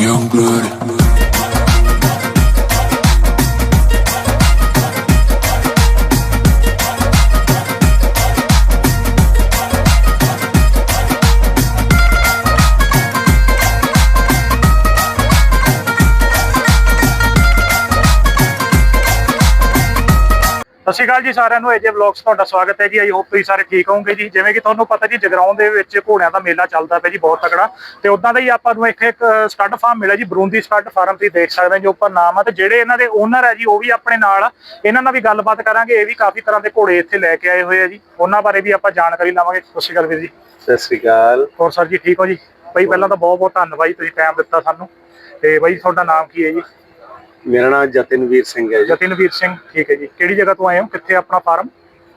Young blood. ਸਤਿ ਸ਼੍ਰੀ ਅਕਾਲ ਜੀ ਸਾਰਿਆਂ ਨੂੰ ਏਜੇ ਵਲੌਗਸ ਤੁਹਾਡਾ ਸਵਾਗਤ ਹੈ ਜੀ। ਆਈ ਹੋਪ ਤੁਸੀਂ ਸਾਰੇ ਠੀਕ ਹੋਵੋਗੇ ਜੀ। ਜਿਵੇਂ ਕਿ ਤੁਹਾਨੂੰ ਪਤਾ ਜੀ ਜਗਰਾਉਂ ਦੇ ਵਿੱਚ ਘੋੜਿਆਂ ਦਾ ਮੇਲਾ ਚੱਲਦਾ ਪਿਆ ਜੀ ਬਹੁਤ ਤਕੜਾ। ਤੇ ਉਦਾਂ ਦਾ ਹੀ ਆਪਾਂ ਨੂੰ ਇੱਕ ਇੱਕ ਸਟੱਡ ਫਾਰਮ ਮਿਲਿਆ ਜੀ ਬਰੂੰਦੀ ਸਟੱਡ ਫਾਰਮ ਤੁਸੀਂ ਦੇਖ ਸਕਦੇ ਹੋ ਜੋ ਉੱਪਰ ਨਾਮ ਆ। ਤੇ ਜਿਹੜੇ ਇਹਨਾਂ ਦੇ ਓਨਰ ਹੈ ਜੀ ਉਹ ਵੀ ਆਪਣੇ ਨਾਲ ਇਹਨਾਂ ਨਾਲ ਵੀ ਗੱਲਬਾਤ ਕਰਾਂਗੇ। ਇਹ ਵੀ ਕਾਫੀ ਤਰ੍ਹਾਂ ਦੇ ਘੋੜੇ ਇੱਥੇ ਲੈ ਕੇ ਆਏ ਹੋਏ ਆ ਜੀ। ਉਹਨਾਂ ਬਾਰੇ ਵੀ ਆਪਾਂ ਜਾਣਕਾਰੀ ਲਵਾਂਗੇ। ਸਤਿ ਸ਼੍ਰੀ ਅਕਾਲ ਵੀਰ ਜੀ। ਸਤਿ ਸ੍ਰੀ ਅਕਾਲ। ਹੋਰ ਸਰ ਜੀ ਠੀਕ ਹੋ ਜੀ? ਬਈ ਪਹਿਲਾਂ ਤਾਂ ਬਹੁਤ ਬਹੁਤ ਧੰਨਵਾਦ ਜੀ ਤੁਸੀਂ ਟਾਈਮ ਦਿੱਤਾ ਸਾਨੂੰ। ਤੇ ਬਈ ਤੁਹਾਡਾ ਨਾਮ ਕੀ ਹੈ ਜੀ? ਮੇਰਾ ਨਾਮ ਜਤਿਨਵੀਰ ਸਿੰਘ ਹੈ ਜੀ। ਜਤਿਨਵੀਰ ਸਿੰਘ ਠੀਕ ਹੈ ਜੀ। ਕਿਹੜੀ ਜਗ੍ਹਾ ਤੋਂ ਆਏ ਹੋ? ਕਿੱਥੇ ਆਪਣਾ ਫਾਰਮ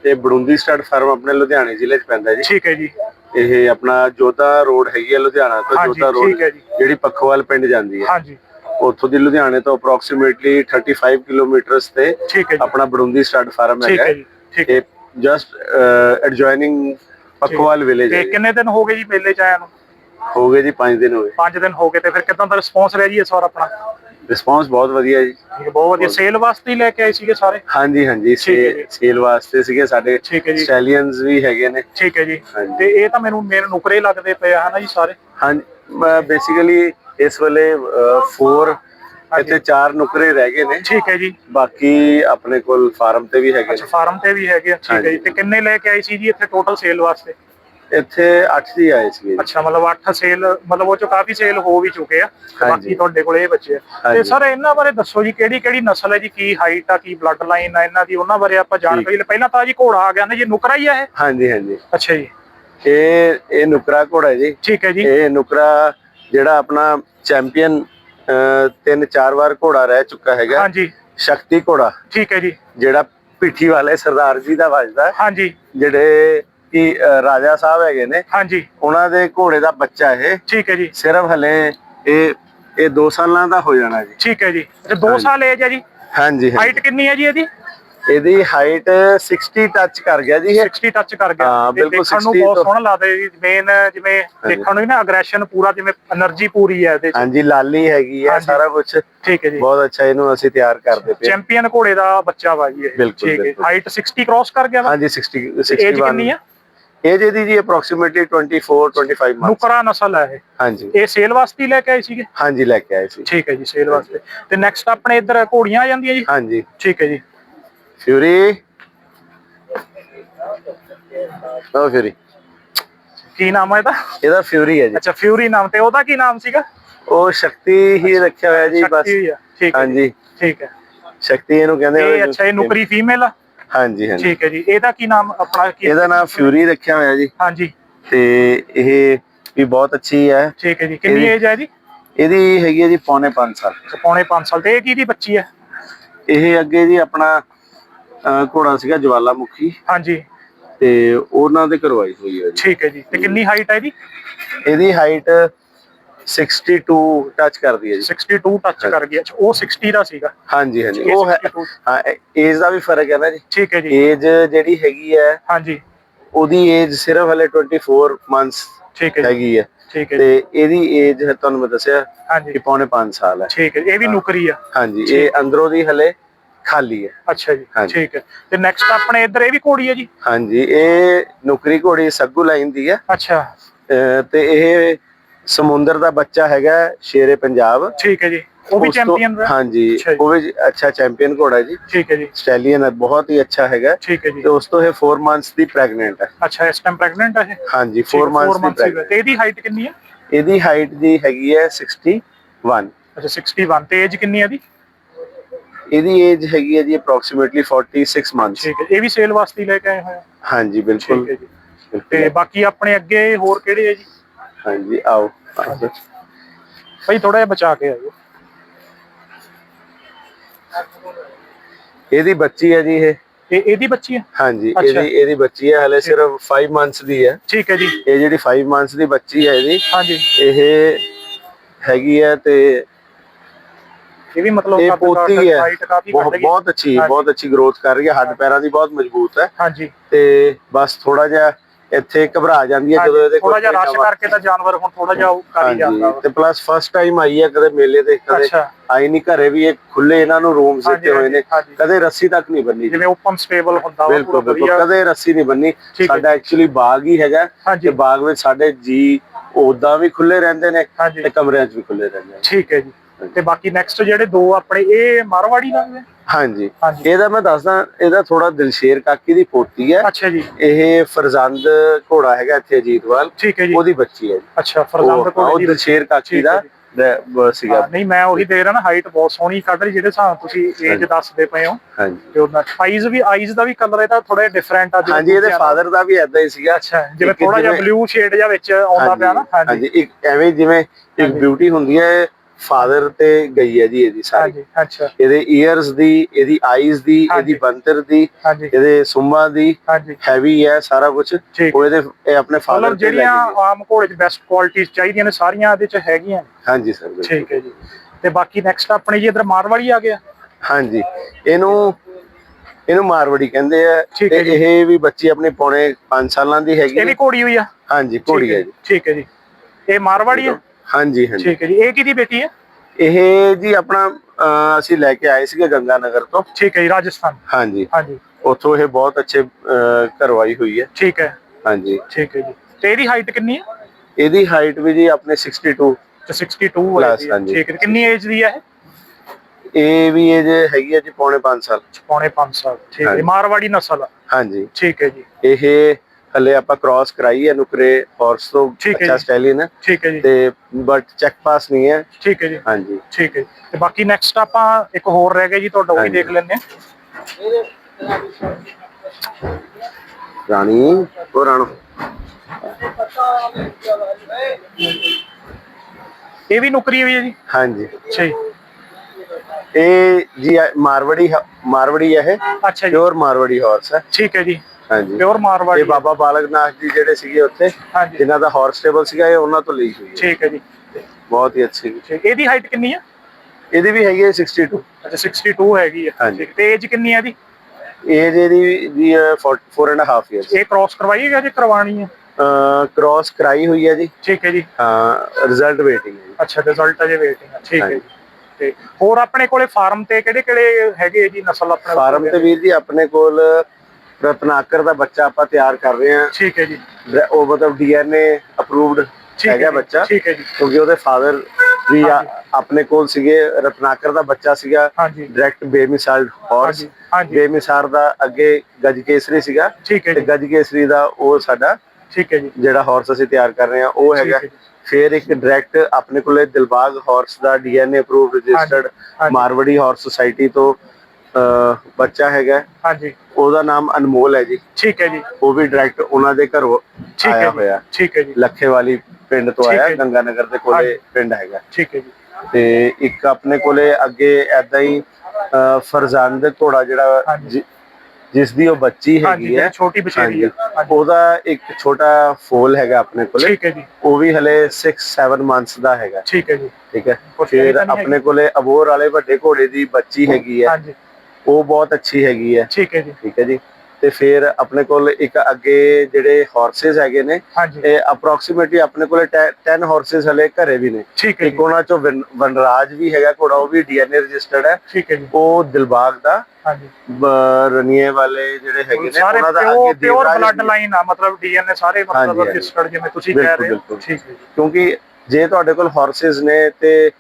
ਇਹ ਬੜੁੰਦੀ ਸਟੱਡ ਫਾਰਮ ਆਪਣੇ ਲੁਧਿਆਣੇ ਜ਼ਿਲ੍ਹੇ 'ਚ ਪੈਂਦਾ ਜੀ। ਠੀਕ ਹੈ ਜੀ। ਇਹ ਆਪਣਾ ਜੋਧਾ ਰੋਡ ਹੈਗੀ ਹੈ ਲੁਧਿਆਣਾ ਤੋਂ ਹਾਂਜੀ, ਜੋਧਾ ਰੋਡ ਠੀਕ ਹੈ ਜੀ। ਜਿਹੜੀ ਪੱਖੋਵਾਲ ਪਿੰਡ ਜਾਂਦੀ ਹੈ। ਹਾਂਜੀ। ਉੱਥੋਂ ਦੀ ਲੁਧਿਆਣੇ ਤੋਂ ਅਪਰੋਕਸੀਮੇਟਲੀ 35 ਕਿਲੋਮੀਟਰਸ ਤੇ ਠੀਕ ਹੈ ਜੀ। ਆਪਣਾ ਬੜੁੰਦੀ ਸਟੱਡ ਫਾਰਮ ਠੀਕ ਹੈਗਾ। ਹੈ ਜੀ ਠੀਕ ਹੈ। ਇਹ ਜਸਟ ਐਡਜੋਇਨਿੰਗ ਪੱਖੋਵਾਲ ਵਿਲੇਜ ਤੇ ਕਿੰਨੇ ਦਿਨ ਹੋ ਗਏ ਜੀ ਮੇਲੇ ਚ ਆਇਆ ਨੂੰ? ਹੋ ਗਏ ਜੀ 5 ਦਿਨ ਹੋ ਗਏ। 5 ਦਿਨ ਹੋ ਗਏ ਤੇ ਫਿਰ ਕਿਦਾਂ ਦਾ ਰਿਸਪੌਂਸ ਰਿਹਾ ਜੀ ਇਸ ਵਾਰ ਆਪਣਾ? ਰਿਸਪਾਂਸ ਬਹੁਤ ਵਧੀਆ ਜੀ। ਠੀਕ ਹੈ ਬਹੁਤ ਵਧੀਆ। ਸੇਲ ਵਾਸਤੇ ਹੀ ਲੈ ਕੇ ਆਏ ਸੀਗੇ ਸਾਰੇ? ਹਾਂਜੀ ਹਾਂਜੀ। ਸੇਲ ਵਾਸਤੇ ਸੀਗੇ ਸਾਡੇ। ਸਟੈਲੀਅਨਸ ਵੀ ਹੈਗੇ ਨੇ। ਠੀਕ ਹੈ ਜੀ। ਤੇ ਇਹ ਤਾਂ ਮੈਨੂੰ ਮੇਰੇ ਨੁਕਰੇ ਲੱਗਦੇ ਪਏ ਆ ਹਨਾ ਜੀ ਸਾਰੇ? ਹਾਂਜੀ ਬੇਸਿਕਲੀ ਇਸ ਵੇਲੇ 4 ਇੱਥੇ ਚਾਰ ਨੁਕਰੇ ਰਹਿ ਗਏ ਨੇ। ਠੀਕ ਹੈ ਜੀ। ਬਾਕੀ ਆਪਣੇ ਕੋਲ ਫਾਰਮ ਤੇ ਵੀ ਹੈਗੇ ਅੱਛਾ ਫਾਰਮ ਤੇ ਵੀ ਹੈਗੇ ਠੀਕ ਹੈ ਜੀ। ਤੇ ਕਿੰਨੇ ਲੈ ਕੇ ਆਏ ਸੀ ਜੀ ਇੱਥੇ ਟੋਟਲ ਸੇਲ ਵਾਸਤੇ? ਇੱਥੇ 8 ਦੀ ਆਏ ਸੀ ਅੱਛਾ ਮਤਲਬ 8 ਸੇਲ ਮਤਲਬ ਉਹ ਚੋਂ ਕਾਫੀ ਸੇਲ ਹੋ ਵੀ ਚੁੱਕੇ ਆ। ਤੇ। ਬਾਕੀ ਤੁਹਾਡੇ ਕੋਲ ਇਹ ਬੱਚੇ ਆ। ਤੇ। ਸਰ ਇਹਨਾਂ ਬਾਰੇ ਦੱਸੋ ਜੀ ਕਿਹੜੀ ਕਿਹੜੀ ਨਸਲ ਹੈ ਜੀ? ਕੀ ਹਾਈਟ ਆ ਕੀ ਬਲੱਡ ਲਾਈਨ ਆ ਇਹਨਾਂ ਦੀ ਉਹਨਾਂ ਬਾਰੇ ਆਪਾਂ ਜਾਣਕਾਰੀ ਲੈ ਪਹਿਲਾਂ ਤਾਂ ਜੀ ਘੋੜਾ ਆ ਗਿਆ ਨਾ ਜੀ ਨੁਕਰਾ ਹੀ ਆ ਇਹ? ਹਾਂਜੀ ਹਾਂਜੀ। ਅੱਛਾ ਜੀ। ਇਹ ਇਹ ਨੁਕਰਾ ਘੋੜਾ ਹੈ ਜੀ। ਠੀਕ ਹੈ ਜੀ। ਇਹ ਨੁਕਰਾ ਜਿਹੜਾ ਆਪਣਾ ਚੈਂਪੀਅਨ ਤਿੰਨ ਚਾਰ ਵਾਰ ਘੋੜਾ ਰਹਿ ਚੁੱਕਾ ਹੈਗਾ। ਹਾਂਜੀ। ਸ਼ਕਤੀ ਘੋੜਾ। ਠੀਕ ਹੈ ਜੀ। ਜਿਹੜਾ ਪਿੱਠੀ ਵਾਲੇ ਸਰਦਾਰ ਜੀ ਦਾ ਵੱਜਦਾ। ਹਾਂਜੀ। ਜਿਹੜੇ ਬਾਕੀ ਰਾਜਾ ਸਾਹਿਬ ਹੈਗੇ ਨੇ। ਹਾਂਜੀ। ਉਹਨਾਂ ਦੇ ਘੋੜੇ ਦਾ ਬੱਚਾ ਇਹ। ਠੀਕ ਹੈ ਜੀ। ਸਿਰਫ ਹਲੇ ਇਹ ਇਹ 2 ਸਾਲਾਂ ਦਾ ਹੋ ਜਾਣਾ ਜੀ। ਠੀਕ ਹੈ ਜੀ। ਤੇ 2 ਸਾਲ ਏਜ ਹੈ ਜੀ? ਹਾਂਜੀ ਹਾਈਟ ਕਿੰਨੀ ਹੈ ਜੀ ਇਹਦੀ? ਇਹਦੀ ਹਾਈਟ 60 ਟੱਚ ਕਰ ਗਿਆ ਜੀ 60 ਟੱਚ ਕਰ ਗਿਆ। ਹਾਂ ਬਿਲਕੁਲ 60 ਬਹੁਤ ਸੋਹਣਾ ਲੱਗਦਾ ਜੀ। ਮੇਨ ਜਿਵੇਂ ਦੇਖਣ ਨੂੰ ਨਾ ਅਗਰੈਸ਼ਨ ਪੂਰਾ ਜਿਵੇਂ એનર્ਜੀ ਪੂਰੀ ਹੈ ਇਹਦੇ ਹਾਂਜੀ ਲਾਲੀ ਹੈਗੀ ਹੈ ਸਾਰਾ ਕੁਝ ਠੀਕ ਹੈ ਜੀ। ਬਹੁਤ ਅੱਛਾ ਇਹਨੂੰ ਅਸੀਂ ਤਿਆਰ ਕਰਦੇ ਪਏ। ਚੈਂਪੀਅਨ ਘੋੜੇ ਦਾ ਬੱਚਾ ਵਾ ਜੀ ਇਹ। ਠੀਕ ਹੈ ਹਾਈਟ 60 ਕ੍ਰਾਸ ਕਰ ਗਿਆ ਹਾਂਜੀ 60 61 ਕਿੰਨੀ ਹੈ? ਏਜ ਇਹਦੀ ਜੀ ਅਪਰੋਕਸੀਮੇਟਲੀ 24 25 ਮੰਥ ਨੁਕਰਾ ਨਸਲ ਹੈ ਇਹ। ਹਾਂਜੀ। ਇਹ ਸੇਲ ਵਾਸਤੇ ਲੈ ਕੇ ਆਏ ਸੀਗੇ? ਹਾਂਜੀ ਲੈ ਕੇ ਆਏ ਸੀ। ਠੀਕ ਹੈ ਜੀ ਸੇਲ ਵਾਸਤੇ। ਤੇ ਨੈਕਸਟ ਆਪਣੇ ਇੱਧਰ ਘੋੜੀਆਂ ਆ ਜਾਂਦੀਆਂ ਜੀ? ਹਾਂਜੀ। ਠੀਕ ਹੈ ਜੀ। ਫਿਊਰੀ। ਉਹ ਫਿਊਰੀ। ਕੀ ਨਾਮ ਹੈ ਇਹਦਾ? ਇਹਦਾ ਫਿਊਰੀ ਹੈ ਜੀ। ਅੱਛਾ ਫਿਊਰੀ ਨਾਮ। ਤੇ ਉਹਦਾ ਕੀ ਨਾਮ ਸੀਗਾ? ਉਹ ਸ਼ਕਤੀ ਹੀ ਰੱਖਿਆ ਹੋਇਆ ਜੀ ਬਸ। ਸ਼ਕਤੀ ਠੀਕ ਹੈ ਹਾਂਜੀ। ਠੀਕ ਹੈ। ਸ਼ਕਤੀ ਇਹਨੂੰ ਕਹਿੰਦੇ ਇਹ ਅੱਛਾ ਇਹ ਨੁਕਰੀ ਫੀਮੇਲ ਆ? ਹਾਂਜੀ ਹਾਂਜੀ। ਠੀਕ ਹੈ ਜੀ। ਇਹਦਾ ਕੀ ਨਾਮ ਆਪਣਾ ਕੀ ਇਹਦਾ ਨਾਮ ਫਿਊਰੀ ਰੱਖਿਆ ਹੋਇਆ ਜੀ। ਹਾਂਜੀ। ਤੇ ਇਹ ਵੀ ਬਹੁਤ ਅੱਛੀ ਹੈ। ਠੀਕ ਹੈ ਜੀ। ਕਿੰਨੀ ਏਜ ਹੈ ਜੀ? ਇਹਦੀ ਹੈਗੀ ਹੈ ਜੀ ਪੌਣੇ 5 ਸਾਲ। ਪੌਣੇ 5 ਸਾਲ। ਤੇ ਇਹ ਕਿਹਦੀ ਬੱਚੀ ਹੈ? ਇਹ ਅੱਗੇ ਜੀ ਆਪਣਾ ਘੋੜਾ ਸੀਗਾ ਜਵਾਲਾਮੁਖੀ। ਹਾਂਜੀ। ਤੇ ਉਹਨਾਂ ਦੇ ਕਰਵਾਈ ਹੋਈ ਹੈ ਜੀ। ਠੀਕ ਹੈ ਜੀ। ਤੇ ਕਿੰਨੀ ਹਾਈਟ ਹੈ ਇਹਦੀ? ਇਹਦੀ ਹਾਈਟ 62 ਟੱਚ ਕਰਦੀ ਹੈ ਜੀ। 62 ਟੱਚ ਕਰ ਗਿਆ ਅੱਛਾ ਉਹ 60 ਦਾ ਸੀਗਾ। ਹਾਂਜੀ ਹਾਂਜੀ। ਉਹ ਹੈ 62 ਹਾਂ ਏਜ ਦਾ ਵੀ ਫ਼ਰਕ ਹੈ ਨਾ ਜੀ। ਠੀਕ ਹੈ ਜੀ। ਏਜ ਜਿਹੜੀ ਹੈਗੀ ਹੈ ਹਾਂਜੀ। ਉਹਦੀ ਏਜ ਸਿਰਫ ਹਲੇ 24 ਮੰਥਸ ਠੀਕ ਹੈ ਹੈਗੀ ਹੈ। ਠੀਕ ਹੈ ਤੇ ਇਹਦੀ ਏਜ ਤੁਹਾਨੂੰ ਮੈਂ ਦੱਸਿਆ ਕਿ ਪੌਣੇ 5 ਸਾਲ ਹੈ। ਠੀਕ ਹੈ ਇਹ ਵੀ ਨੁਕਰੀ ਆ। ਹਾਂਜੀ ਇਹ ਅੰਦਰੋਂ ਦੀ ਹਲੇ ਖਾਲੀ ਹੈ। ਅੱਛਾ ਜੀ। ਠੀਕ ਹੈ। ਤੇ ਨੈਕਸਟ ਆਪਣੇ ਇੱਧਰ ਇਹ ਵੀ ਘੋੜੀ ਹੈ ਜੀ? ਹਾਂਜੀ ਇਹ ਨੁਕਰੀ ਘੋੜੀ ਸੱਗੂ ਲਾਈਨ ਦੀ ਹੈ। ਅੱਛਾ। ਤੇ ਇਹ ਸਮੁੰਦਰ ਦਾ ਬੱਚਾ ਹੈਗਾ ਸ਼ੇਰੇ ਪੰਜਾਬ। ਠੀਕ ਹੈ ਜੀ। ਉਹ ਵੀ ਉਸ ਤੋਂ- ਚੈਂਪੀਅਨ ਦਾ ਹਾਂਜੀ ਅੱਛਾ ਜੀ। ਉਹ ਵੀ ਅੱਛਾ ਚੈਂਪੀਅਨ ਘੋੜਾ ਜੀ। ਠੀਕ ਹੈ ਜੀ। ਸਟੈਲੀਅਨ ਹੈ ਬਹੁਤ ਹੀ ਅੱਛਾ ਹੈਗਾ ਠੀਕ ਹੈ ਜੀ। ਤੇ ਉਸ ਤੋਂ ਇਹ 4 ਮੰਥਸ ਦੀ ਪ੍ਰੈਗਨੈਂਟ ਹੈ। ਅੱਛਾ ਇਸ ਟਾਈਮ ਪ੍ਰੈਗਨੈਂਟ ਹੈ ਇਹ? ਹਾਂਜੀ ਠੀਕ ਹੈ, 4 four ਮੰਥਸ ਦੀ ਪ੍ਰੈਗਨੈਂਟ ਤੇ ਇਹਦੀ ਹਾਈਟ ਕਿੰਨੀ ਹੈ? ਇਹਦੀ ਹਾਈਟ ਦੀ ਹੈਗੀ ਹੈ 61 ਅੱਛਾ 61 ਤੇ ਏਜ ਕਿੰਨੀ ਹੈ ਇਹਦੀ? ਇਹਦੀ ਏਜ ਹੈਗੀ ਹੈ ਜੀ ਅਪਰੋਕਸੀਮੇਟਲੀ 46 ਮੰਥਸ ਠੀਕ ਹੈ ਇਹ ਵੀ ਸੇਲ ਵਾਸਤੇ ਹੀ ਲੈ ਕੇ ਆਏ ਹੋਏ ਆ। ਹਾਂਜੀ ਬਿਲਕੁਲ। ਠੀਕ ਹੈ ਜੀ। ਬਿਲਕੁਲ। ਤੇ ਬਾਕੀ ਆਪਣੇ ਅੱਗੇ ਹੋਰ ਕਿਹੜੇ ਹੈ ਜੀ? ਹਾਂਜੀ ਆਓ। ਭਾਈ ਥੋੜਾ ਜਿਹਾ ਬਚਾ ਕੇ ਆਇਓ। ਇਹਦੀ ਬੱਚੀ ਹੈ ਜੀ ਇਹ। ਇਹ ਇਹਦੀ ਬੱਚੀ ਹੈ? ਹਾਂਜੀ ਅੱਛਾ। ਇਹਦੀ ਇਹਦੀ ਬੱਚੀ ਹੈ ਹਲੇ ਸਿਰਫ 5 ਮੰਥਸ ਦੀ ਹੈ। ਠੀਕ ਹੈ ਜੀ। ਇਹ ਜਿਹੜੀ 5 ਮੰਥਸ ਦੀ ਬੱਚੀ ਹੈ ਇਹਦੀ ਹਾਂਜੀ। ਇਹ ਹੈਗੀ ਹੈ ਤੇ ਇਹ ਵੀ ਮਤਲਬ ਇਹ ਪੋਤੀ ਹੈ। ਕਾਫੀ ਬਹੁਤ ਵੱਧ ਗਈ ਬਹੁਤ ਅੱਛੀ ਹਾਂਜੀ। ਬਹੁਤ ਅੱਛੀ ਗਰੋਥ ਕਰ ਰਹੀ ਹੈ ਹੱਡ ਪੈਰਾਂ ਦੀ ਬਹੁਤ ਮਜ਼ਬੂਤ ਹੈ। ਹਾਂਜੀ। ਤੇ ਬਸ ਥੋੜਾ ਜਿਹਾ ਇੱਥੇ ਘਬਰਾ ਜਾਂਦੀ ਹੈ ਜਦੋਂ ਇਹਦੇ ਥੋੜਾ ਜਿਹਾ ਰਸ਼ ਕਰਕੇ ਤਾਂ ਜਾਨਵਰ ਹੁਣ ਥੋੜਾ ਜਿਹਾ ਉਹ ਕਰ ਹੀ ਜਾਂਦਾ। ਤੇ ਪਲੱਸ ਫਸਟ ਟਾਈਮ ਆਈ ਹੈ ਕਦੇ ਮੇਲੇ ਤੇ ਕਦੇ ਆਈ ਨਹੀਂ ਘਰੇ ਵੀ ਇਹ ਖੁੱਲੇ ਇਹਨਾਂ ਨੂੰ ਰੂਮਸ ਦਿੱਤੇ ਹੋਏ ਨੇ। ਕਦੇ ਰੱਸੀ ਤੱਕ ਨਹੀਂ ਬੰਨੀ। ਜਿਵੇਂ ਓਪਨ ਸਟੇਬਲ ਹੁੰਦਾ ਬਿਲਕੁਲ ਪੂਰਾ ਬਿਲਕੁਲ ਵਧੀਆ। ਕਦੇ ਰੱਸੀ ਨਹੀਂ ਬੰਨੀ। ਸਾਡਾ ਐਕਚੁਅਲੀ ਬਾਗ ਹੀ ਹੈਗਾ ਤੇ ਬਾਗ ਵਿੱਚ ਸਾਡੇ ਜੀ ਉਦਾਂ ਵੀ ਖੁੱਲੇ ਰਹਿੰਦੇ ਨੇ ਤੇ ਕਮਰਿਆਂ 'ਚ ਵੀ ਖੁੱਲੇ ਰਹਿੰਦੇ ਨੇ। ਠੀਕ ਹੈ ਜੀ। ਤੇ ਬਾਕੀ ਨੈਕਸਟ ਜਿਹੜੇ ਦੋ ਆਪਣੇ ਇਹ ਮਾਰਵਾੜੀ ਦਾ ਨੇ? ਹਾਂਜੀ। ਇਹਦਾ ਮੈਂ ਦੱਸਦਾ ਇਹਦਾ ਥੋੜਾ ਦਿਲਸ਼ੇਰ ਕਾਕੀ ਦੀ ਪੋਤੀ ਹੈ। ਅੱਛਾ ਜੀ। ਇਹ ਫਰਜ਼ੰਦ ਘੋੜਾ ਹੈਗਾ ਇੱਥੇ ਅਜੀਤਵਾਲ ਠੀਕ ਹੈ ਜੀ। ਉਹਦੀ ਬੱਚੀ ਹੈ ਜੀ। ਅੱਛਾ ਫਰਜ਼ੰਦ ਕੋਲ ਉਹ ਦਿਲਸ਼ੇਰ ਕਾਕੀ ਦਾ ਸੀਗਾ। ਨਹੀਂ ਮੈਂ ਉਹੀ ਦੇਖ ਰਿਹਾ ਨਾ ਹਾਈਟ ਬਹੁਤ ਸੋਹਣੀ ਕੱਢ ਰਹੀ ਜਿਹੜੇ ਹਿਸਾਬ ਤੁਸੀਂ ਏਜ। ਦੱਸਦੇ ਪਏ ਹੋ। ਹਾਂਜੀ। ਤੇ ਉਹਦਾ ਆਈਜ਼ ਵੀ ਆਈਜ਼ ਦਾ ਵੀ ਕਲਰ ਇਹਦਾ ਥੋੜਾ ਡਿਫਰੈਂਟ ਆ ਹਾਂਜੀ ਇਹਦੇ। ਫਾਦਰ ਦਾ। ਵੀ ਐਦਾਂ ਹੀ ਸੀਗਾ। ਅੱਛਾ ਜਿਵੇਂ ਥੋੜਾ ਜਿਹਾ ਬਲੂ ਸ਼ੇਡ ਜਿਹਾ ਵਿੱਚ ਆਉਂਦਾ ਪਿਆ ਨਾ। ਹਾਂਜੀ ਹਾਂਜੀ ਇੱਕ ਐਵੇਂ ਜਿਵੇਂ ਇੱਕ। ਬਿਊਟੀ ਹੁੰਦੀ ਹੈ ਫਾਦਰ ਤੇ ਗਈ ਹੈ ਜੀ ਇਹਦੀ ਸਾਰੀ। ਹਾਂਜੀ ਅੱਛਾ। ਇਹਦੇ ਈਅਰਸ ਦੀ ਇਹਦੀ ਆਈਜ਼ ਦੀ। ਇਹਦੀ ਬੰਤਰ ਦੀ ਇਹਦੇ ਸੁੰਮਾਂ ਦੀ ਹੈਵੀ ਹੈ ਸਾਰਾ ਕੁਝ ਠੀਕ। ਉਹ ਇਹਦੇ ਇਹ ਆਪਣੇ ਫਾਦਰ ਤੇ ਜਿਹੜੀਆਂ। ਆਮ ਘੋੜੇ 'ਚ ਬੈਸਟ ਕੁਆਲਿਟੀਆਂ ਚਾਹੀਦੀਆਂ ਨੇ ਸਾਰੀਆਂ ਇਹਦੇ 'ਚ ਹੈਗੀਆਂ। ਹਾਂਜੀ ਸਰ। ਠੀਕ ਹੈ ਜੀ। ਤੇ ਬਾਕੀ ਨੈਕਸਟ ਆਪਣੀ ਜੀ ਇਧਰ ਮਾਰਵਾੜੀ ਆ ਗਿਆ। ਹਾਂਜੀ। ਇਹਨੂੰ ਇਹਨੂੰ ਮਾਰਵੜੀ ਕਹਿੰਦੇ ਆ। ਤੇ। ਇਹ ਵੀ ਬੱਚੀ ਆਪਣੀ ਪੌਣੇ 5 ਸਾਲਾਂ ਦੀ ਹੈਗੀ ਇਹ ਵੀ। ਘੋੜੀ ਹੋਈ ਆ। ਹਾਂਜੀ ਘੋੜੀ ਹੈ ਜੀ ਠੀਕ ਹੈ ਜੀ। ਇਹ ਮਾਰਵਾੜੀ ਆ? ਹਾਂਜੀ ਹਾਂਜੀ। ਠੀਕ ਹੈ ਜੀ। ਇਹ ਕਿਹਦੀ ਬੇਟੀ ਹੈ? ਇਹ ਜੀ ਆਪਣਾ ਅਹ, ਅਸੀਂ ਲੈ ਕੇ ਆਏ ਸੀਗੇ ਗੰਗਾ ਨਗਰ ਤੋਂ। ਠੀਕ ਹੈ ਜੀ ਰਾਜਸਥਾਨ। ਹਾਂਜੀ। ਹਾਂਜੀ। ਉੱਥੋਂ ਇਹ ਬਹੁਤ ਅੱਛੇ ਅਹ, ਕਰਵਾਈ ਹੋਈ ਹੈ। ਠੀਕ ਹੈ। ਹਾਂਜੀ। ਠੀਕ ਹੈ ਜੀ। ਤੇ ਇਹਦੀ ਹਾਈਟ ਕਿੰਨੀ ਹੈ? ਇਹਦੀ ਹਾਈਟ ਵੀ ਜੀ ਆਪਣੇ 62 ਤੇ 62 ਹੈ Plus, ਜੀ। ਹਾਂਜੀ। ਠੀਕ ਹੈ। ਕਿੰਨੀ ਏਜ ਦੀ ਹੈ ਇਹ? ਇਹ ਵੀ ਇਹ ਜੇ ਹੈਗੀ ਹੈ ਜੀ ਪੌਣੇ 5 ਸਾਲ। ਪੌਣੇ 5 ਸਾਲ। ਠੀਕ ਹੈ। ਹਾਂਜੀ। ਮਾਰਵਾੜੀ ਨਸਲ ਆ। ਹਾਂਜੀ। ਠੀਕ ਹੈ ਜੀ। ਇਹ ਹਲੇ ਆਪਾਂ ਕ੍ਰਾਸ ਕਰਾਈ ਹੈ ਨੁਕਰੇ ਹਾਰਸ ਤੋਂ ਠੀਕ ਹੈ ਅੱਛਾ ਜੀ। ਸਟਾਈਲਿਨ ਹੈ। ਠੀਕ ਹੈ ਜੀ। ਤੇ ਬਟ ਚੈੱਕ ਪਾਸ ਨਹੀਂ ਹੈ। ਠੀਕ ਹੈ ਜੀ। ਹਾਂਜੀ। ਠੀਕ ਹੈ ਜੀ। ਤੇ ਬਾਕੀ ਨੈਕਸਟ ਆਪਾਂ ਇੱਕ ਹੋਰ ਰਹਿ ਗਿਆ ਜੀ ਤੁਹਾਡਾ ਉਹ ਵੀ ਹਾਂਜੀ। ਦੇਖ ਲੈਂਦੇ ਹਾਂ। ਰਾਣੀ ਉਹ ਰਾਣੋ। ਇਹ ਵੀ ਨੁਕਰੀ ਹੋਈ ਹੈ ਜੀ? ਹਾਂਜੀ। ਅੱਛਾ ਜੀ। ਇਹ ਜੀ ਆ- ਮਾਰਵੜੀ ਹ- ਮਾਰਵੜੀ ਹੈ ਇਹ। ਅੱਛਾ ਜੀ। ਪਿਓਰ ਮਾਰਵੜੀ ਹਾਰਸ ਹੈ। ਠੀਕ ਹੈ ਜੀ। ਹਾਂਜੀ। ਪਿਓਰ ਮਾਰਵਾੜੀ ਇਹ ਬਾਬਾ ਬਾਲਕ ਨਾਥ ਜੀ ਜਿਹੜੇ ਸੀਗੇ ਉੱਥੇ ਹਾਂਜੀ। ਜਿਨ੍ਹਾਂ ਦਾ ਹਾਰਸ ਟੇਬਲ ਸੀਗਾ ਇਹ ਉਹਨਾਂ ਤੋਂ ਲਈ ਹੋਈ ਹੈ। ਠੀਕ ਹੈ ਜੀ। ਬਹੁਤ ਹੀ ਅੱਛੀ। ਠੀਕ। ਇਹਦੀ ਹਾਈਟ ਕਿੰਨੀ ਹੈ ਇਹਦੀ ਵੀ ਹੈਗੀ ਹੈ 62 ਅੱਛਾ 62 ਹੈਗੀ ਹੈ। ਠੀਕ। ਤੇ ਏਜ ਕਿੰਨੀ ਹੈ ਇਹਦੀ? ਏਜ ਇਹਦੀ ਜੀ 4 ਐਂਡ ਹਾਫ ਇਅਰਸ ਇਹ ਕ੍ਰਾਸ ਕਰਵਾਈ ਹੈ ਜਾਂ ਕਰਵਾਣੀ ਹੈ ਕ੍ਰਾਸ ਕਰਾਈ ਹੋਈ ਹੈ ਜੀ। ਠੀਕ ਹੈ ਜੀ। ਹਾਂ ਰਿਜ਼ਲਟ ਵੇਟਿੰਗ ਹੈ। ਅੱਛਾ ਰਿਜ਼ਲਟ ਅਜੇ ਵੇਟਿੰਗ ਹੈ ਠੀਕ ਹੈ। ਜੀ। ਤੇ ਹੋਰ ਆਪਣੇ ਕੋਲੇ ਫਾਰਮ ਤੇ ਕਿਹੜੇ ਕਿਹੜੇ ਹੈਗੇ ਜੀ ਨਸਲ ਆਪਣੇ? ਫਾਰਮ ਤੇ ਵੀਰ ਜੀ ਆਪਣੇ ਕੋਲ ਰਤਨਾਕਰ ਦਾ ਬੱਚਾ ਆਪਾਂ ਤਿਆਰ ਕਰ ਰਹੇ ਹਾਂ। ਠੀਕ ਹੈ ਜੀ। ਉਹ ਮਤਲਬ ਡੀਐਨਏ ਅਪਰੂਵਡ ਹੈਗਾ ਬੱਚਾ। ਠੀਕ ਹੈ ਜੀ। ਕਿਉਂਕਿ ਉਹਦੇ ਫਾਦਰ ਵੀ। ਆਪਣੇ ਕੋਲ ਸੀਗੇ ਰਤਨਾਕਰ ਦਾ ਬੱਚਾ ਸੀਗਾ। ਡਾਇਰੈਕਟ ਬੇਮਿਸਾਲ ਹਾਰਸ ਬੇਮਿਸਾਲ ਦਾ ਅੱਗੇ ਗੱਜ ਕੇਸਰੀ ਸੀਗਾ ਤੇ ਗੱਜ ਕੇਸਰੀ ਦਾ ਉਹ ਸਾਡਾ ਠੀਕ ਹੈ ਜੀ। ਜਿਹੜਾ ਹਾਰਸ ਅਸੀਂ ਤਿਆਰ ਕਰ ਰਹੇ ਹਾਂ ਉਹ ਹੈਗਾ। ਫਿਰ ਇੱਕ ਡਾਇਰੈਕਟ ਆਪਣੇ ਕੋਲੇ ਦਿਲਬਾਗ ਹਾਰਸ ਦਾ DNA approved registered. Marwari horse society ਤੋਂ ਅਹ, ਬੱਚਾ ਹੈਗਾ। ਹਾਂਜੀ। ਉਹਦਾ ਨਾਮ ਅਨਮੋਲ ਹੈ ਜੀ। ਠੀਕ ਹੈ ਜੀ। ਉਹ ਵੀ ਡਾਇਰੈਕਟ ਉਹਨਾਂ ਦੇ ਘਰੋਂ ਠੀਕ ਹੈ ਜੀ। ਹੋਇਆ। ਠੀਕ ਹੈ ਜੀ। ਲੱਖੇ ਵਾਲੀ ਪਿੰਡ ਤੋਂ ਠੀਕ ਹੈ ਆਇਆ। ਗੰਗਾ ਨਗਰ ਦੇ ਕੋਲੇ। ਪਿੰਡ ਹੈਗਾ। ਠੀਕ ਹੈ ਜੀ। ਤੇ ਇੱਕ ਆਪਣੇ ਕੋਲੇ ਅੱਗੇ ਐਦਾਂ ਹੀ ਅਹ, ਫਰਜ਼ੰਦ ਘੋੜਾ ਜਿਹੜਾ ਹਾਂਜੀ। ਜਿ- ਜਿਸ ਦੀ ਉਹ ਬੱਚੀ ਹਾਂਜੀ ਹੈਗੀ ਹੈ। ਜਿਹੜੀ ਛੋਟੀ ਬਛੇਰੀ ਹੈ। ਹਾਂਜੀ। ਉਹਦਾ ਇੱਕ ਛੋਟਾ ਫੋਲ ਹੈਗਾ ਆਪਣੇ ਕੋਲੇ। ਠੀਕ ਹੈ ਜੀ। ਉਹ ਵੀ ਹਲੇ 6-7 ਮੰਥਸ ਦਾ ਹੈਗਾ। ਠੀਕ ਹੈ ਜੀ। ਠੀਕ ਹੈ। ਕੁਛ ਫਿਰ ਤਾਂ ਨਹੀਂ ਆਪਣੇ ਕੋਲੇ ਅਬੋਰ ਵਾਲੇ ਵੱਡੇ ਘੋੜੇ ਦੀ ਬੱਚੀ ਹੈਗੀ ਹੈ। ਹਾਂਜੀ। ਉਹ ਬਹੁਤ ਅੱਛੀ ਹੈਗੀ ਹੈ। ਠੀਕ ਹੈ ਜੀ। ਠੀਕ ਹੈ ਜੀ। ਤੇ ਫਿਰ ਆਪਣੇ ਕੋਲ ਇੱਕ ਅੱਗੇ ਜਿਹੜੇ ਹਾਰਸਸ ਹੈਗੇ ਨੇ ਇਹ ਅਪਰੋਕਸੀਮੇਟਲੀ ਆਪਣੇ ਕੋਲੇ 10 ਹਾਰਸਸ ਹਲੇ ਘਰੇ ਵੀ ਨੇ। ਠੀਕ ਹੈ ਇੱਕ ਉਹਨਾਂ ਚੋਂ ਵਨ- ਵਨਰਾਜ ਵੀ ਹੈਗਾ ਘੋੜਾ ਉਹ ਵੀ ਡੀਐਨਏ ਰਜਿਸਟਰਡ ਹੈ। ਠੀਕ ਹੈ ਜੀ। ਉਹ ਦਿਲਬਾਗ ਦਾ ਹਾਂਜੀ। ਰਨੀਏ ਵਾਲੇ ਜਿਹੜੇ ਹੈਗੇ ਨੇ ਸਾਰੇ ਉਹਨਾਂ ਦਾ ਪਿਓਰ ਅੱਗੇ ਪਿਓਰ ਦੇਵਰਾਜ ਬਲੱਡ ਵੀ- ਲਾਈਨ ਆ ਮਤਲਬ ਡੀਐਨਏ ਸਾਰੇ ਮਤਲਬ ਹਾਂਜੀ, ਹਾਂਜੀ। ਰਜਿਸਟਰਡ ਜਿਵੇਂ ਤੁਸੀਂ ਕਹਿ ਬਿਲਕੁਲ, ਰਹੇ ਹੋ। ਬਿਲਕੁਲ। ਠੀਕ ਹੈ ਜੀ। ਕਿਉਂਕਿ ਜੇ ਤੁਹਾਡੇ ਕੋਲ ਹਾਰਸਸ ਨੇ ਤੇ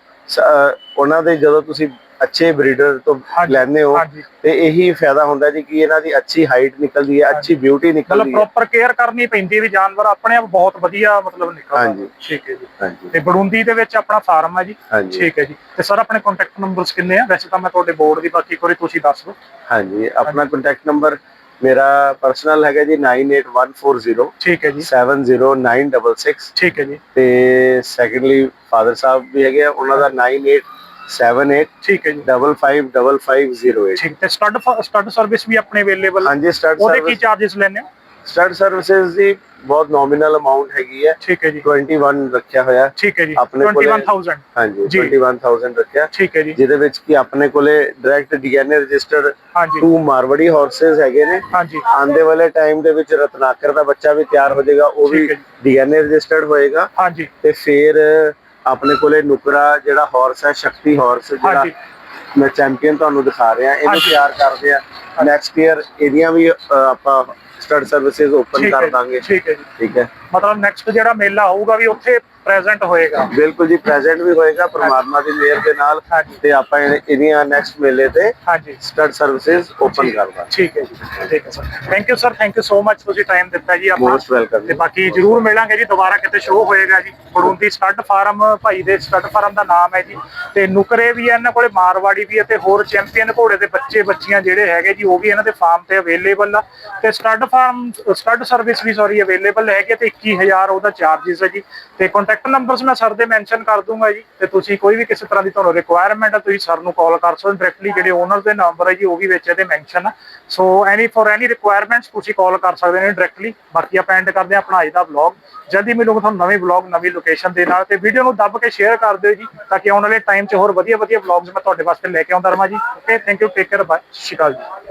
ਉਹਨਾਂ ਦੇ ਜਦੋਂ ਤੁਸੀਂ ਅੱਛੇ ਬਰੀਡਰ ਤੋਂ ਲੈਂਦੇ ਹੋ ਤੇ ਇਹੀ ਫਾਇਦਾ ਹੁੰਦਾ ਜੀ ਕਿ ਇਹਨਾਂ ਦੀ ਅੱਛੀ ਹਾਈਟ ਨਿਕਲਦੀ ਹੈ ਅੱਛੀ ਬਿਊਟੀ ਮਤਲਬ ਨਿਕਲਦੀ ਹੈ। ਪ੍ਰੋਪਰ ਕੇਅਰ ਕਰਨੀ ਪੈਂਦੀ ਵੀ ਜਾਨਵਰ ਆਪਣੇ ਆਪ ਬਹੁਤ ਵਧੀਆ ਮਤਲਬ ਨਿਕਲਦਾ। ਹਾਂਜੀ। ਠੀਕ ਹੈ ਜੀ। ਤੇ ਬੜੂੰਦੀ ਦੇ ਵਿੱਚ ਆਪਣਾ ਫਾਰਮ ਹੈ ਜੀ। ਠੀਕ ਹੈ ਜੀ। ਤੇ ਸਰ ਆਪਣੇ ਕੰਟੈਕਟ ਨੰਬਰਸ ਕਿੰਨੇ ਆ? ਵੈਸੇ ਤਾਂ ਮੈਂ ਤੁਹਾਡੇ ਬੋਰਡ ਦੀ ਬਾਕੀ ਵਾਰੀ ਤੁਸੀਂ ਦੱਸ ਦਿਓ। ਹਾਂਜੀ ਆਪਣਾ ਕੰਟੈਕਟ ਨੰਬਰ ਮੇਰਾ ਪਰਸਨਲ ਹੈਗਾ ਜੀ 98140 ਠੀਕ ਹੈ ਜੀ। 70966 ਠੀਕ ਹੈ ਜੀ। ਤੇ ਸੈਕੰਡਲੀ ਫਾਦਰ ਸਾਹਿਬ ਵੀ ਹੈਗੇ ਆ ਉਹਨਾਂ ਦਾ 9878 ਠੀਕ ਹੈ ਜੀ। 555508 ਠੀਕ ਤੇ ਸਟੱਡ ਸਟੱਡ ਸਰਵਿਸ ਵੀ ਆਪਣੇ ਅਵੇਲੇਬਲ ਹਾਂਜੀ ਉਹਦੇ ਕੀ ਸਰਵਿਸ ਚਾਰजेस ਲੈਣੇ ਹੋ? ਸਟਾਰਟ ਸਰਵਿਸਿਜ਼ ਦੀ ਬਹੁਤ ਨੋਮੀਨਲ ਅਮਾਉਂਟ ਹੈਗੀ ਹੈ। ਠੀਕ ਹੈ ਜੀ। 21 ਰੱਖਿਆ ਹੋਇਆ ਠੀਕ ਹੈ ਜੀ। ਆਪਣੇ ਕੋਲੇ 21000 ਹਾਂਜੀ ਜੀ। 21000 ਰੱਖਿਆ। ਠੀਕ ਹੈ ਜੀ। ਜਿਹਦੇ ਵਿੱਚ ਕਿ ਆਪਣੇ ਕੋਲੇ ਡਾਇਰੈਕਟ ਡੀਐਨਏ ਰਜਿਸਟਰਡ ਹਾਂਜੀ। ਟੂ ਮਾਰਵੜੀ ਹਾਰਸਸ ਹੈਗੇ ਨੇ। ਹਾਂਜੀ। ਆਂਦੇ ਵਾਲੇ ਟਾਈਮ ਦੇ ਵਿੱਚ ਰਤਨਾਕਰ ਦਾ ਬੱਚਾ ਵੀ ਤਿਆਰ ਹੋ ਜਾਏਗਾ ਉਹ ਵੀ। ਡੀਐਨਏ ਰਜਿਸਟਰਡ ਹੋਏਗਾ। ਹਾਂਜੀ। ਤੇ ਫਿਰ ਆਪਣੇ ਕੋਲੇ ਨੁਕਰਾ ਜਿਹੜਾ ਹਾਰਸ ਹੈ ਸ਼ਕਤੀ ਹਾਰਸ ਜਿਹੜਾ ਮੈਂ ਚੈਂਪੀਅਨ ਤੁਹਾਨੂੰ ਦਿਖਾ ਰਿਹਾ ਇਹਨੂੰ। ਤਿਆਰ ਕਰਦੇ ਆ ਨੈਕਸਟ ਈਅਰ ਇਹਦੀਆਂ ਵੀ ਆਪਾਂ ਸਟੱਡ ਸਰਵਿਸਿਜ਼ ਓਪਨ ਕਰ ਦਾਂਗੇ। ਠੀਕ ਹੈ ਜੀ। ਠੀਕ ਹੈ। ਮਤਲਬ ਨੈਕਸਟ ਜਿਹੜਾ ਮੇਲਾ ਹੋਊਗਾ ਵੀ ਉੱਥੇ ਪ੍ਰੈਜ਼ੈਂਟ ਹੋਏਗਾ। ਬਿਲਕੁਲ ਜੀ ਪ੍ਰੈਜ਼ੈਂਟ ਵੀ ਹੋਏਗਾ ਪ੍ਰਮਾਤਮਾ ਦੀ ਮਿਹਰ ਦੇ ਨਾਲ ਤੇ ਆਪਾਂ ਇਹ- ਇਹਦੀਆਂ ਨੈਕਸਟ ਮੇਲੇ ਤੇ ਹਾਂਜੀ। ਸਟੱਡ ਸਰਵਿਸਿਜ਼ ਓਪਨ ਕਰ ਦਾਂਗੇ ਠੀਕ ਹੈ ਜੀ ਠੀਕ ਹੈ sir. Thank you sir thank you so much ਤੁਸੀਂ ਟਾਈਮ ਦਿੱਤਾ ਜੀ ਆਪਣਾ ਮੋਸਟ ਵੈਲਕਮ ਤੇ ਬਾਕੀ ਜਰੂਰ ਮਿਲਾਂਗੇ ਜੀ ਦੁਬਾਰਾ ਕਿਤੇ ਸ਼ੋਅ ਹੋਏਗਾ ਜੀ। ਬੜੂੰਦੀ ਸਟੱਡ ਫਾਰਮ ਭਾਈ ਦੇ ਸਟੱਡ ਫਾਰਮ ਦਾ ਨਾਮ ਹੈ ਜੀ। ਤੇ ਨੁਕਰੇ ਵੀ ਆ ਇਹਨਾਂ ਕੋਲੇ ਮਾਰਵਾੜੀ ਵੀ ਹੈ ਤੇ ਹੋਰ ਚੈਂਪੀਅਨ ਘੋੜੇ ਦੇ ਬੱਚੇ ਬੱਚੀਆਂ ਜਿਹੜੇ ਹੈਗੇ ਜੀ ਉਹ ਵੀ ਇਹਨਾਂ ਦੇ ਫਾਰਮ ਤੇ ਅਵੇਲੇਬਲ ਆ। ਤੇ ਸਟੱਡ ਫਾਰਮ ਸਟੱਡ ਸਰਵਿਸ ਵੀ ਸੌਰੀ ਅਵੇਲੇਬਲ ਹੈਗੇ ਤੇ 21000 ਉਹਦਾ ਚਾਰजेस ਹੈ ਜੀ। ਤੇ ਕੰਟੈਕਟ ਨੰਬਰਸ ਮੈਂ ਸਰ ਦੇ ਮੈਂਸ਼ਨ ਕਰ ਦੂੰਗਾ ਜੀ, ਤੇ ਤੁਸੀਂ ਕੋਈ ਵੀ ਕਿਸੇ ਤਰ੍ਹਾਂ ਦੀ ਤੁਹਾਨੂੰ ਰਿਕੁਆਇਰਮੈਂਟ ਹੈ ਤੁਸੀਂ ਸਰ ਨੂੰ ਕਾਲ ਕਰ ਸਕਦੇ ਡਾਇਰੈਕਟਲੀ ਜਿਹੜੇ ਓਨਰ ਦੇ ਨੰਬਰ ਹੈ ਜੀ, ਉਹ ਵੀ ਵਿੱਚ ਇਹਦੇ mention so any for any requirements ਤੁਸੀਂ ਕਾਲ ਕਰ ਸਕਦੇ ਨੇ ਡਾਇਰੈਕਟਲੀ ਬਾਕੀ ਆਪਾਂ ਐਂਡ ਕਰਦੇ ਹਾਂ ਆਪਣਾ ਅੱਜ ਦਾ ਵਲੌਗ ਜਲਦੀ ਮਿਲੂਗਾ ਤੁਹਾਨੂੰ ਨਵੇਂ ਵਲੌਗ ਨਵੀਂ ਲੋਕੇਸ਼ਨ ਦੇ ਨਾਲ। ਤੇ ਵੀਡੀਓ ਨੂੰ ਦੱਬ ਕੇ ਸ਼ੇਅਰ ਕਰ ਦਿਓ ਜੀ, ਤਾਂ ਕਿ ਆਉਣ ਵਾਲੇ ਟਾਈਮ 'ਚ ਹੋਰ ਵਧੀਆ ਵਧੀਆ ਵਲੌਗਸ ਮੈਂ ਤੁਹਾਡੇ ਵਾਸਤੇ ਲੈ ਕੇ ਆਉਂਦਾ ਰਹਾਂ ਜੀ। Okay thank you take care bye ਸਤਿ ਸ਼੍ਰੀ ਅਕਾਲ ਜੀ।